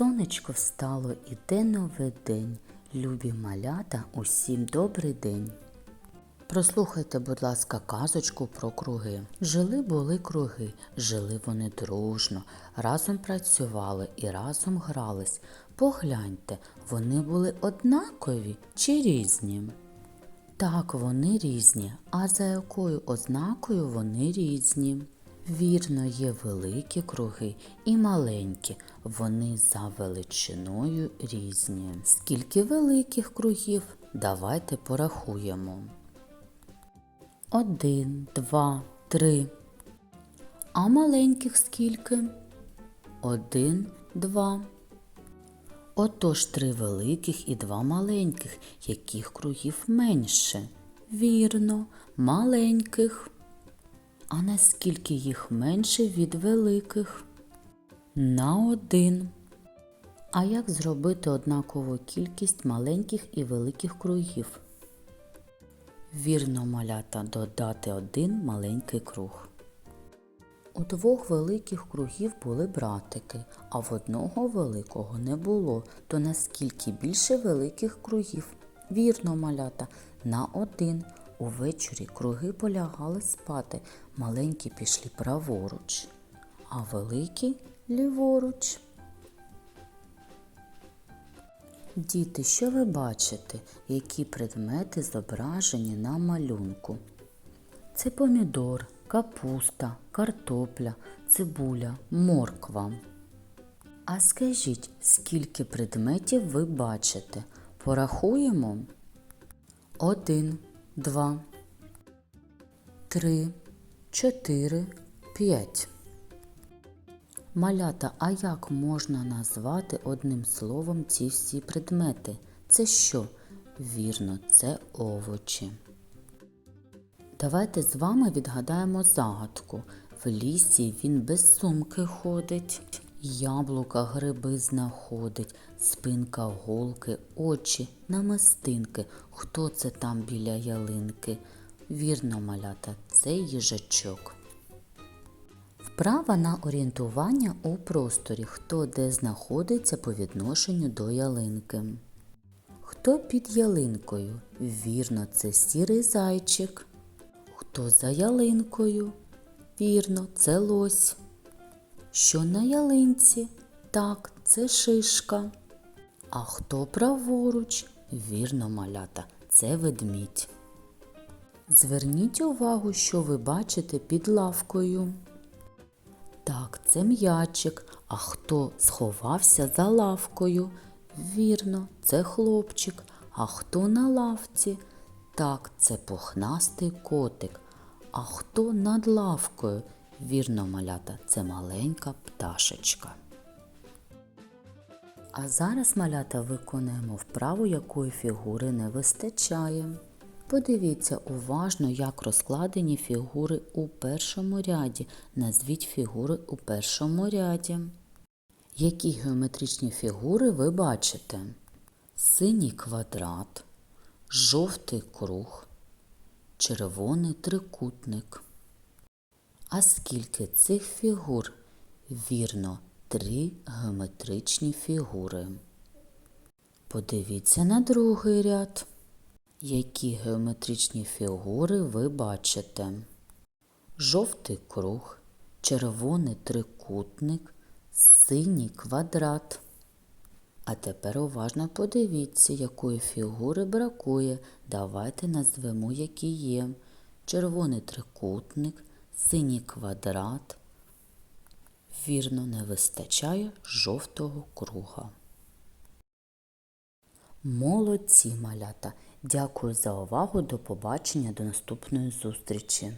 Сонечко встало, іде новий день. Любі малята, усім добрий день. Прослухайте, будь ласка, казочку про круги. Жили були круги, жили вони дружно, разом працювали і разом грались. Погляньте, вони були однакові чи різні? Так, вони різні. А за якою ознакою вони різні? Вірно, є великі круги і маленькі. Вони за величиною різні. Скільки великих кругів? Давайте порахуємо. Один, два, три. А маленьких скільки? Один, два. Отож три великих і два маленьких, яких кругів менше? Вірно, маленьких. А наскільки їх менше від великих? На один. А як зробити однакову кількість маленьких і великих кругів? Вірно, малята, додати один маленький круг. У двох великих кругів були братики, а в одного великого не було. То наскільки більше великих кругів? Вірно, малята, на один. Увечері круги полягали спати, маленькі пішли праворуч, а великі ліворуч. Діти, що ви бачите, які предмети зображені на малюнку? Це помідор, капуста, картопля, цибуля, морква. А скажіть, скільки предметів ви бачите? Порахуємо? Один, два, три, чотири, п'ять. Малята, а як можна назвати одним словом ці всі предмети? Це що? Вірно, це овочі. Давайте з вами відгадаємо загадку. В лісі він без сумки ходить, яблука гриби знаходить, спинка голки, очі, намистинки. Хто це там біля ялинки? Вірно, малята, це їжачок. Вправа на орієнтування у просторі, хто де знаходиться по відношенню до ялинки. Хто під ялинкою? Вірно, це сірий зайчик. Хто за ялинкою? Вірно, це лось. Що на ялинці? Так, це шишка. А хто праворуч? Вірно, малята, це ведмідь. Зверніть увагу, що ви бачите під лавкою. Так, це м'ячик. А хто сховався за лавкою? Вірно, це хлопчик. А хто на лавці? Так, це пухнастий котик. А хто над лавкою? Вірно, малята, це маленька пташечка. А зараз малята виконуємо вправу, якої фігури не вистачає. Подивіться уважно, як розкладені фігури у першому ряді. Назвіть фігури у першому ряді. Які геометричні фігури ви бачите? Синій квадрат, жовтий круг, червоний трикутник. А скільки цих фігур? Вірно, три геометричні фігури. Подивіться на другий ряд. Які геометричні фігури ви бачите? Жовтий круг, червоний трикутник, синій квадрат. А тепер уважно подивіться, якої фігури бракує. Давайте назвемо, які є. Червоний трикутник, синій квадрат. Вірно, не вистачає жовтого круга. Молодці малята! Дякую за увагу. До побачення, до наступної зустрічі!